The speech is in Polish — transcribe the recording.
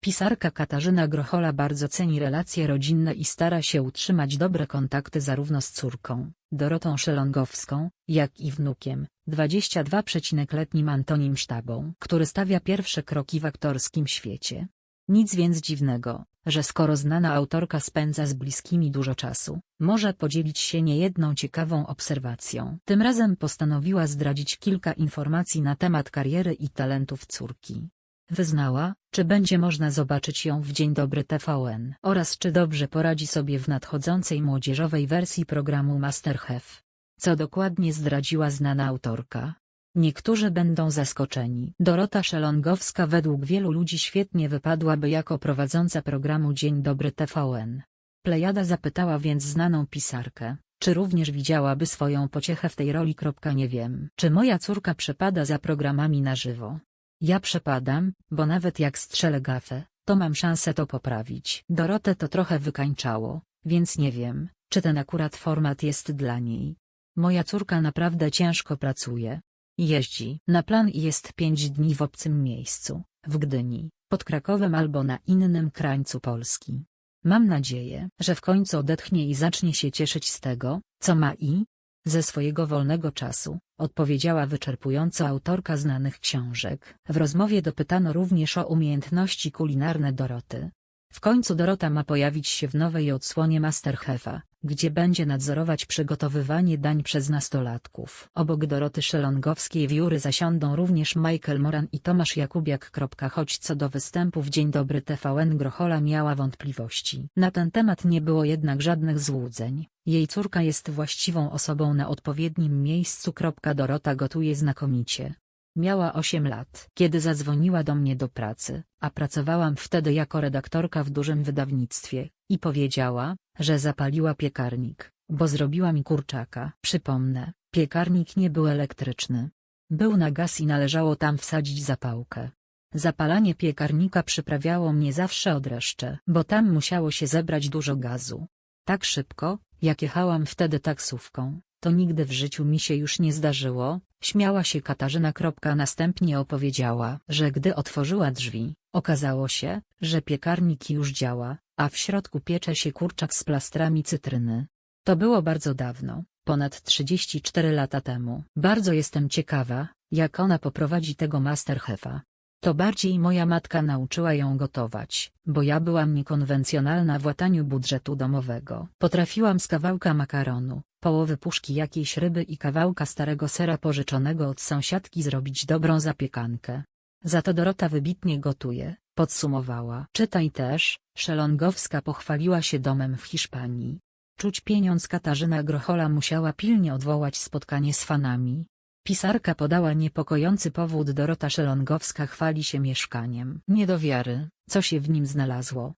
Pisarka Katarzyna Grochola bardzo ceni relacje rodzinne i stara się utrzymać dobre kontakty zarówno z córką, Dorotą Szelongowską, jak i wnukiem, 22-letnim Antonim Sztabą, który stawia pierwsze kroki w aktorskim świecie. Nic więc dziwnego, że skoro znana autorka spędza z bliskimi dużo czasu, może podzielić się niejedną ciekawą obserwacją. Tym razem postanowiła zdradzić kilka informacji na temat kariery i talentów córki. Wyznała, czy będzie można zobaczyć ją w Dzień Dobry TVN oraz czy dobrze poradzi sobie w nadchodzącej młodzieżowej wersji programu Masterchef. Co dokładnie zdradziła znana autorka? Niektórzy będą zaskoczeni. Dorota Szelongowska według wielu ludzi świetnie wypadłaby jako prowadząca programu Dzień Dobry TVN. Plejada zapytała więc znaną pisarkę, czy również widziałaby swoją pociechę w tej roli. Nie wiem, czy moja córka przepada za programami na żywo. Ja przepadam, bo nawet jak strzelę gafę, to mam szansę to poprawić. Dorotę to trochę wykańczało, więc nie wiem, czy ten akurat format jest dla niej. Moja córka naprawdę ciężko pracuje. Jeździ na plan i jest pięć dni w obcym miejscu, w Gdyni, pod Krakowem albo na innym krańcu Polski. Mam nadzieję, że w końcu odetchnie i zacznie się cieszyć z tego, co ma i, ze swojego wolnego czasu, odpowiedziała wyczerpująco autorka znanych książek. W rozmowie dopytano również o umiejętności kulinarne Doroty. W końcu Dorota ma pojawić się w nowej odsłonie Masterchefa, gdzie będzie nadzorować przygotowywanie dań przez nastolatków. Obok Doroty Szelongowskiej w jury zasiądą również Michael Moran i Tomasz Jakubiak. Choć co do występu w Dzień Dobry TVN Grochola miała wątpliwości. Na ten temat nie było jednak żadnych złudzeń. Jej córka jest właściwą osobą na odpowiednim miejscu. Dorota gotuje znakomicie. Miała 8 lat, kiedy zadzwoniła do mnie do pracy, a pracowałam wtedy jako redaktorka w dużym wydawnictwie, i powiedziała, że zapaliła piekarnik, bo zrobiła mi kurczaka. Przypomnę, piekarnik nie był elektryczny. Był na gaz i należało tam wsadzić zapałkę. Zapalanie piekarnika przyprawiało mnie zawsze od reszcze, bo tam musiało się zebrać dużo gazu. Tak szybko, jak jechałam wtedy taksówką, to nigdy w życiu mi się już nie zdarzyło, śmiała się Katarzyna. Następnie opowiedziała, że gdy otworzyła drzwi, okazało się, że piekarnik już działa, a w środku piecze się kurczak z plastrami cytryny. To było bardzo dawno, ponad 34 lata temu. Bardzo jestem ciekawa, jak ona poprowadzi tego Masterchefa. To bardziej moja matka nauczyła ją gotować, bo ja byłam niekonwencjonalna w łataniu budżetu domowego. Potrafiłam z kawałka makaronu, połowy puszki jakiejś ryby i kawałka starego sera pożyczonego od sąsiadki zrobić dobrą zapiekankę. Za to Dorota wybitnie gotuje, podsumowała. Czytaj też, Szelongowska pochwaliła się domem w Hiszpanii. Czuć pieniądz Katarzyna Grochola musiała pilnie odwołać spotkanie z fanami, Pisarka podała niepokojący powód Dorota Szelongowska chwali się mieszkaniem. Nie do wiary, co się w nim znalazło.